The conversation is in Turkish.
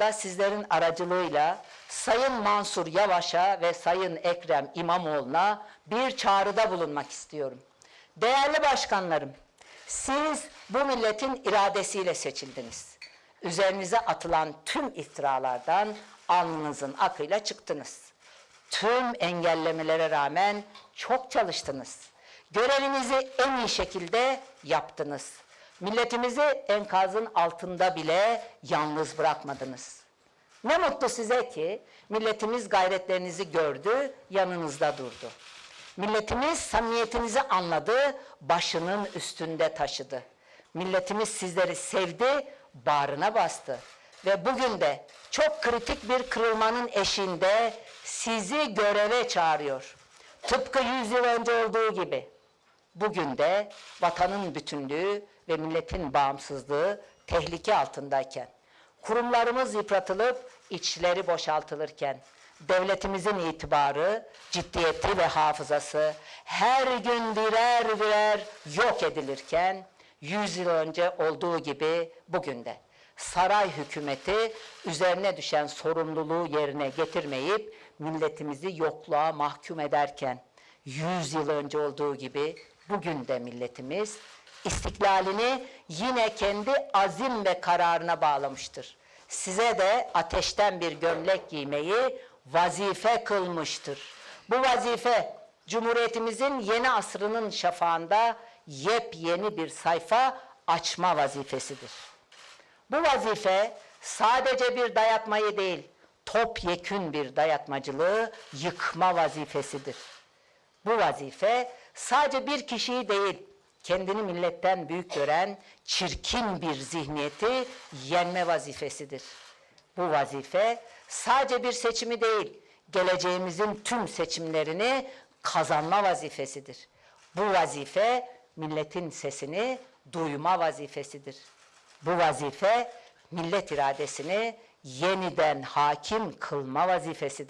burada sizlerin aracılığıyla Sayın Mansur Yavaş'a ve Sayın Ekrem İmamoğlu'na bir çağrıda bulunmak istiyorum. Değerli başkanlarım, siz bu milletin iradesiyle seçildiniz. Üzerinize atılan tüm iftiralardan alnınızın akıyla çıktınız. Tüm engellemelere rağmen çok çalıştınız. Görevinizi en iyi şekilde yaptınız. Milletimizi enkazın altında bile yalnız bırakmadınız. Ne mutlu size ki milletimiz gayretlerinizi gördü, yanınızda durdu. Milletimiz samimiyetinizi anladı, başının üstünde taşıdı. Milletimiz sizleri sevdi, bağrına bastı. Ve bugün de çok kritik bir kırılmanın eşiğinde sizi göreve çağırıyor. Tıpkı yüz yıl önce olduğu gibi. Bugün de vatanın bütünlüğü ve milletin bağımsızlığı tehlike altındayken, kurumlarımız yıpratılıp içleri boşaltılırken, devletimizin itibarı, ciddiyeti ve hafızası her gün birer birer yok edilirken, yüz yıl önce olduğu gibi bugün de saray hükümeti üzerine düşen sorumluluğu yerine getirmeyip milletimizi yokluğa mahkum ederken, yüz yıl önce olduğu gibi bugün de milletimiz istiklalini yine kendi azim ve kararına bağlamıştır. Size de ateşten bir gömlek giymeyi vazife kılmıştır. Bu vazife Cumhuriyetimizin yeni asrının şafağında yepyeni bir sayfa açma vazifesidir. Bu vazife sadece bir dayatmayı değil, topyekün bir dayatmacılığı yıkma vazifesidir. Bu vazife sadece bir kişiyi değil, kendini milletten büyük gören çirkin bir zihniyeti yenme vazifesidir. Bu vazife sadece bir seçimi değil, geleceğimizin tüm seçimlerini kazanma vazifesidir. Bu vazife milletin sesini duyma vazifesidir. Bu vazife millet iradesini yeniden hakim kılma vazifesidir.